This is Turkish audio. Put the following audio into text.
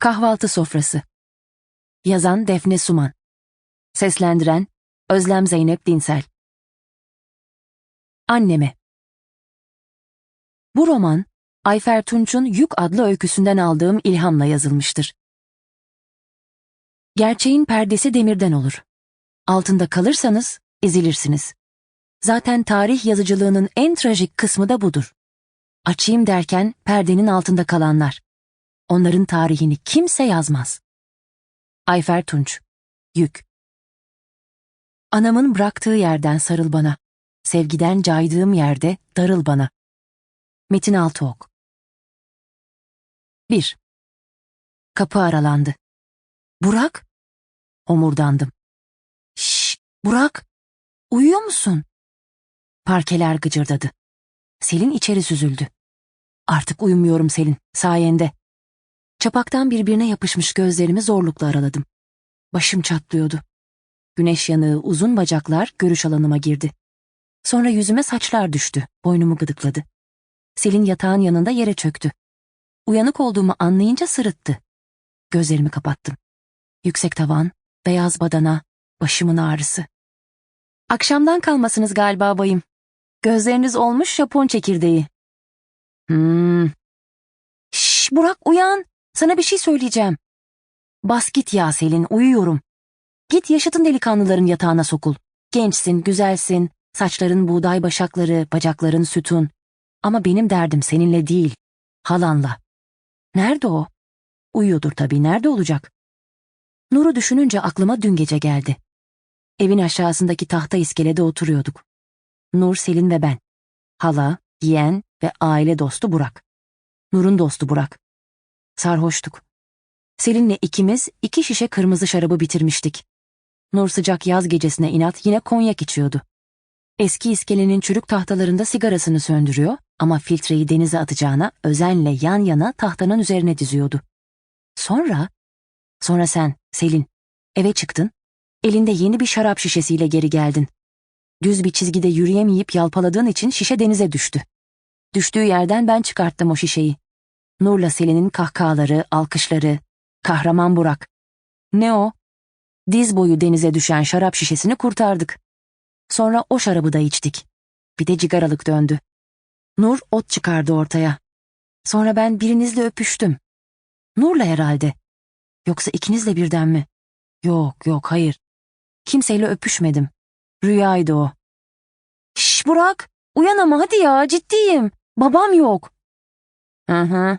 Kahvaltı Sofrası Yazan Defne Suman Seslendiren Özlem Zeynep Dinsel Anneme Bu roman, Ayfer Tunç'un Yük adlı öyküsünden aldığım ilhamla yazılmıştır. Gerçeğin perdesi demirden olur. Altında kalırsanız ezilirsiniz. Zaten tarih yazıcılığının en trajik kısmı da budur. Açayım derken perdenin altında kalanlar. Onların tarihini kimse yazmaz. Ayfer Tunç Yük Anamın bıraktığı yerden sarıl bana. Sevgiden caydığım yerde darıl bana. Metin Altıok 1. Kapı aralandı. Burak? Omurdandım. Şşş, Burak! Uyuyor musun? Parkeler gıcırdadı. Selin içeri süzüldü. Artık uyumuyorum Selin, sayende. Çapaktan birbirine yapışmış gözlerimi zorlukla araladım. Başım çatlıyordu. Güneş yanığı uzun bacaklar görüş alanıma girdi. Sonra yüzüme saçlar düştü, boynumu gıdıkladı. Selin yatağın yanında yere çöktü. Uyanık olduğumu anlayınca sırıttı. Gözlerimi kapattım. Yüksek tavan, beyaz badana, başımın ağrısı. Akşamdan kalmasınız galiba bayım. Gözleriniz olmuş Japon çekirdeği. Hmm. Şş, Burak uyan. Sana bir şey söyleyeceğim. Bas git ya Selin, uyuyorum. Git yaşıtın delikanlıların yatağına sokul. Gençsin, güzelsin, saçların buğday başakları, bacakların sütun. Ama benim derdim seninle değil, halanla. Nerede o? Uyuyordur tabii, nerede olacak? Nur'u düşününce aklıma dün gece geldi. Evin aşağısındaki tahta iskelede oturuyorduk. Nur, Selin ve ben. Hala, yeğen ve aile dostu Burak. Nur'un dostu Burak. Sarhoştuk. Selin'le ikimiz iki şişe kırmızı şarabı bitirmiştik. Nur sıcak yaz gecesine inat yine konyak içiyordu. Eski iskelenin çürük tahtalarında sigarasını söndürüyor ama filtreyi denize atacağına özenle yan yana tahtanın üzerine diziyordu. Sonra, sonra sen, Selin, eve çıktın, elinde yeni bir şarap şişesiyle geri geldin. Düz bir çizgide yürüyemeyip yalpaladığın için şişe denize düştü. Düştüğü yerden ben çıkarttım o şişeyi. Nur'la Selin'in kahkahaları, alkışları, kahraman Burak. Ne o? Diz boyu denize düşen şarap şişesini kurtardık. Sonra o şarabı da içtik. Bir de cigaralık döndü. Nur ot çıkardı ortaya. Sonra ben birinizle öpüştüm. Nur'la herhalde. Yoksa ikinizle birden mi? Yok yok hayır. Kimseyle öpüşmedim. Rüyaydı o. Şş Burak, uyan ama hadi ya ciddiyim. Babam yok. Hı hı.